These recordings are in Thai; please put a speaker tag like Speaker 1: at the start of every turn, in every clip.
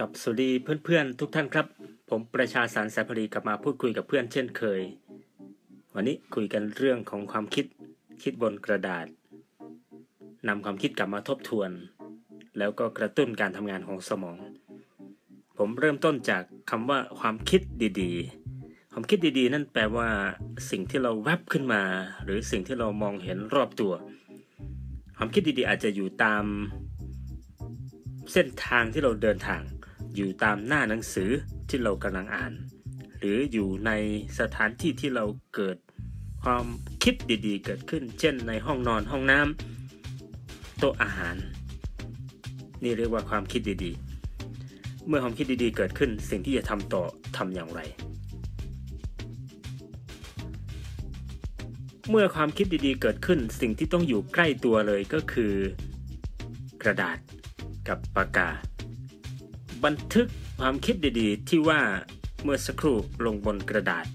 Speaker 1: กับสวัสดีเพื่อนๆทุกท่านครับ ผมประชาสารสายพลีกลับมาพูดคุยกับเพื่อนเช่นเคย วันนี้คุยกันเรื่องของความคิดคิดบนกระดาษนำความคิดกลับมาทบทวน แล้วก็กระตุ้นการทำงานของสมอง ผมเริ่มต้นจากคำว่าความคิดดีๆ ความคิดดีๆ นั่นแปลว่า สิ่งที่เราแวบขึ้นมา หรือสิ่งที่เรามองเห็นรอบตัว ความคิดดีๆ อาจจะอยู่ตามเส้นทางที่เราเดินทาง อยู่ตามหน้าหนังสือที่เรากำลังอ่าน หรืออยู่ในสถานที่ที่เราเกิดความคิดดีๆ เกิดขึ้น เช่น ในห้องนอนห้องน้ำโต๊ะอาหาร นี่เรียกว่าความคิดดีๆ เมื่อความคิดดีๆ เกิดขึ้นสิ่งที่จะทำต่อทำอย่างไร เมื่อความคิดดีๆ เกิดขึ้นสิ่งที่ต้องอยู่ใกล้ตัวเลยก็คือ กระดาษกับปากกา บันทึกความคิดดีๆ ที่ว่าเมื่อสักครู่ลงบนกระดาษ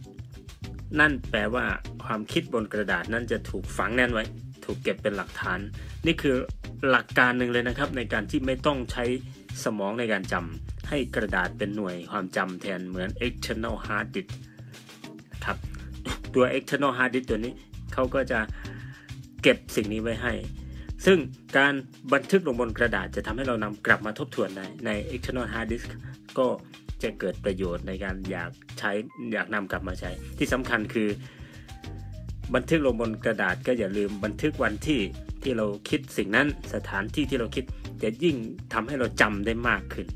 Speaker 1: นั่นแปลว่าความคิดบนกระดาษนั้นจะถูกฝังแน่นไว้ ถูกเก็บเป็นหลักฐาน นี่คือหลักการหนึ่งเลยนะครับ ในการที่ไม่ต้องใช้สมองในการจำให้กระดาษเป็นหน่วยความจำแทนเหมือน external hard disk ครับตัว external hard disk ตัวนี้เขาก็จะเก็บสิ่งนี้ไว้ให้ ซึ่งการบันทึกลงบนกระดาษจะทำให้เรานำกลับมาทบทวนในใน external hard disk ก็จะเกิดประโยชน์ในการอยากใช้อยากนำกลับมาใช้ ที่สำคัญคือ บันทึกลงบนกระดาษก็อย่าลืมบันทึกวันที่ที่เราคิดสิ่งนั้นสถานที่ที่เราคิดจะยิ่งทำให้เราจำได้มากขึ้น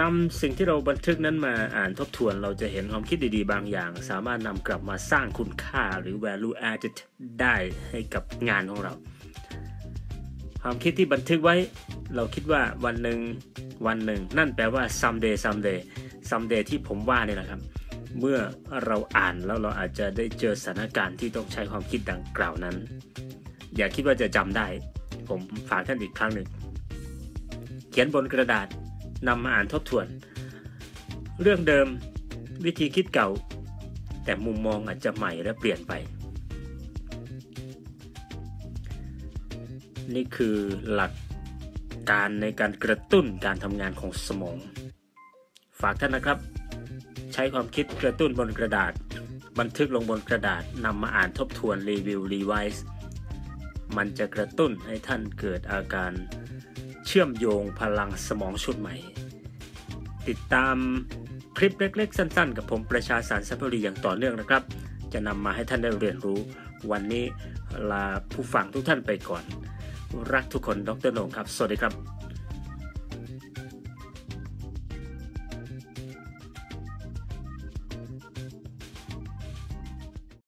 Speaker 1: นำสิ่งที่เราบันทึกนั้นมาอ่านทบทวนเราจะเห็นความคิดดีๆ บางอย่าง สามารถนำกลับมาสร้างคุณค่าหรือ value added ได้ให้กับงานของเรา ความคิดที่บันทึกไว้ เราคิดว่าวันหนึ่งวันหนึ่ง นั่นแปลว่า someday someday someday ที่ผมว่านี่แหละครับ เมื่อเราอ่านแล้วเราอาจจะได้เจอสถานการณ์ที่ต้องใช้ความคิดดังกล่าวนั้น อย่าคิดว่าจะจำได้ ผมฝากท่านอีกครั้งหนึ่ง เขียนบนกระดาษนำมาอ่านทบทวน เรื่องเดิมวิธีคิดเก่า แต่มุมมองอาจจะใหม่และเปลี่ยนไป นี่คือหลักการในการกระตุ้นการทำงานของสมอง ฝากท่านนะครับ ใช้ความคิดกระตุ้นบนกระดาษ บันทึกลงบนกระดาษนำมาอ่านทบทวนรีวิวรีไวซ์มันจะกระตุ้นให้ท่านเกิดอาการเชื่อมโยงพลังสมองชุดใหม่ ติดตามคลิปเล็ก ๆ สั้น ๆ กับผมประชาสารสัพพรีอย่างต่อเนื่องนะครับ จะนำมาให้ท่านได้เรียนรู้ วันนี้ลาผู้ฟังทุกท่านไปก่อน รักทุกคนดรนงครับ สวัสดีครับ